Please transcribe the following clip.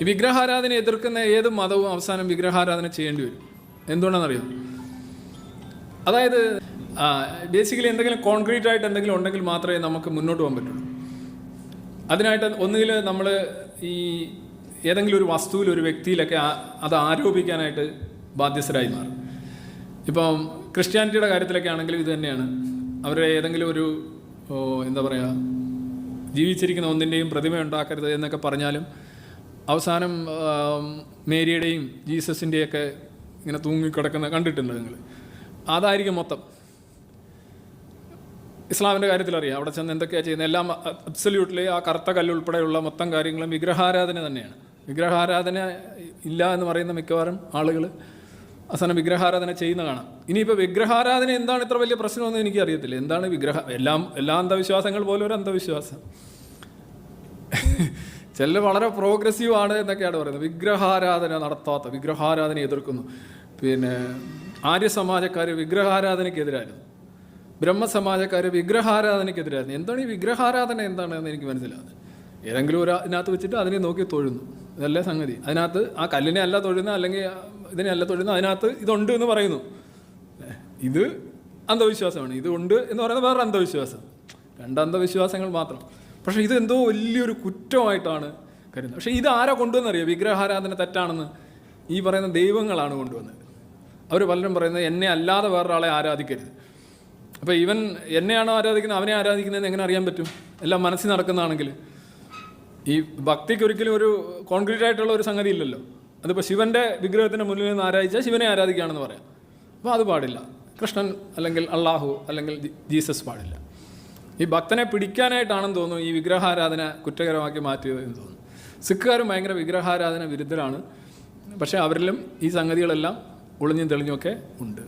ഈ വിഗ്രഹാരാധന എതിർക്കുന്ന ഏത് മതവും അവസാനം വിഗ്രഹാരാധന ചെയ്യേണ്ടി വരും. എന്തുകൊണ്ടാണെന്നറിയോ? അതായത് ബേസിക്കലി എന്തെങ്കിലും കോൺക്രീറ്റ് ആയിട്ട് എന്തെങ്കിലും ഉണ്ടെങ്കിൽ മാത്രമേ നമുക്ക് മുന്നോട്ട് പോകാൻ പറ്റുള്ളൂ. അതിനായിട്ട് ഒന്നുകിൽ നമ്മൾ ഈ ഏതെങ്കിലും ഒരു വസ്തുവിൽ ഒരു വ്യക്തിയിലൊക്കെ അത് ആരോപിക്കാനായിട്ട് ബാധ്യസ്ഥരായി മാറും. ഇപ്പം ക്രിസ്ത്യാനിറ്റിയുടെ കാര്യത്തിലൊക്കെ ആണെങ്കിലും ഇത് തന്നെയാണ്. അവരുടെ ഏതെങ്കിലും ഒരു എന്താ പറയുക ജീവിച്ചിരിക്കുന്ന ഒന്നിന്റെയും പ്രതിമ ഉണ്ടാക്കരുത് എന്നൊക്കെ പറഞ്ഞാലും അവസാനം മേരിയുടെയും ജീസസിന്റെയൊക്കെ ഇങ്ങനെ തൂങ്ങിക്കിടക്കുന്ന കണ്ടിട്ടുണ്ട് നിങ്ങൾ. അതായിരിക്കും മൊത്തം. ഇസ്ലാമിന്റെ കാര്യത്തിൽ അറിയാം. അവിടെ ചെന്ന് എന്തൊക്കെയാണ് ചെയ്യുന്നത്? എല്ലാം അബ്സല്യൂട്ട്ലി ആ കറുത്ത കല്ലുൾപ്പെടെയുള്ള മൊത്തം കാര്യങ്ങളും വിഗ്രഹാരാധന തന്നെയാണ്. വിഗ്രഹാരാധന ഇല്ല എന്ന് പറയുന്ന മിക്കവാറും ആളുകൾ അവസാനം വിഗ്രഹാരാധന ചെയ്യുന്ന കാണാം. ഇനിയിപ്പോൾ വിഗ്രഹാരാധന എന്താണ് ഇത്ര വലിയ പ്രശ്നമെന്ന് എനിക്ക് അറിയത്തില്ല. എന്താണ് വിഗ്രഹ എല്ലാം എല്ലാ അന്ധവിശ്വാസങ്ങൾ പോലെ ഒരു അന്ധവിശ്വാസം. ചിലർ വളരെ പ്രോഗ്രസീവ് ആണ് എന്നൊക്കെയാണ് പറയുന്നത്. വിഗ്രഹാരാധന നടത്താത്ത വിഗ്രഹാരാധന എതിർക്കുന്നു. പിന്നെ ആര്യസമാജക്കാർ വിഗ്രഹാരാധനയ്ക്കെതിരായിരുന്നു. ബ്രഹ്മസമാജക്കാർ വിഗ്രഹാരാധനയ്ക്കെതിരായിരുന്നു. എന്താണ് ഈ വിഗ്രഹാരാധന എന്താണെന്ന് എനിക്ക് മനസ്സിലാകുന്നത് ഏതെങ്കിലും ഒരു അതിനകത്ത് വെച്ചിട്ട് അതിനെ നോക്കി തൊഴുന്നു. ഇതല്ലേ സംഗതി. അതിനകത്ത് ആ കല്ലിനെ അല്ല തൊഴുന്ന അല്ലെങ്കിൽ ഇതിനെ അല്ല തൊഴുന്ന അതിനകത്ത് ഇതുണ്ട് എന്ന് പറയുന്നു. ഇത് അന്ധവിശ്വാസമാണ്. ഇത് ഉണ്ട് എന്ന് പറയുന്നത് വേറെ അന്ധവിശ്വാസം. രണ്ട് അന്ധവിശ്വാസങ്ങൾ മാത്രം. പക്ഷേ ഇത് എന്തോ വലിയൊരു കുറ്റമായിട്ടാണ് കരുതുന്നത്. പക്ഷേ ഇത് ആരാ കൊണ്ടുവന്നറിയോ? വിഗ്രഹാരാധന തെറ്റാണെന്ന് ഈ പറയുന്ന ദൈവങ്ങളാണ് കൊണ്ടുവന്നത്. അവർ പലരും പറയുന്നത് എന്നെ അല്ലാതെ വേറൊരാളെ ആരാധിക്കരുത്. അപ്പോൾ ഇവൻ എന്നെയാണോ ആരാധിക്കുന്നത്? അവനെ ആരാധിക്കുന്നതെന്ന് എങ്ങനെ അറിയാൻ പറ്റും? എല്ലാം മനസ്സിൽ നടക്കുന്നതാണെങ്കിൽ. ഈ ഭക്തിക്ക് ഒരിക്കലും ഒരു കോൺക്രീറ്റ് ആയിട്ടുള്ള ഒരു സംഗതി ഇല്ലല്ലോ. അതിപ്പോൾ ശിവന്റെ വിഗ്രഹത്തിന് മുന്നിൽ നിന്ന് ആരാധിച്ചാൽ ശിവനെ ആരാധിക്കുകയാണെന്ന് പറയാം. അപ്പോൾ അത് പാടില്ല. കൃഷ്ണൻ അല്ലെങ്കിൽ അള്ളാഹു അല്ലെങ്കിൽ ജീസസ് പാടില്ല. ഈ ഭക്തനെ പിടിക്കാനായിട്ടാണെന്ന് തോന്നുന്നു ഈ വിഗ്രഹാരാധന കുറ്റകരമാക്കി മാറ്റിയത് എന്ന് തോന്നുന്നു. സിഖുകാരും ഭയങ്കര വിഗ്രഹാരാധന വിരുദ്ധരാണ്. പക്ഷേ അവരിലും ഈ സംഗതികളെല്ലാം ഒളിഞ്ഞും തെളിഞ്ഞുമൊക്കെ ഉണ്ട്.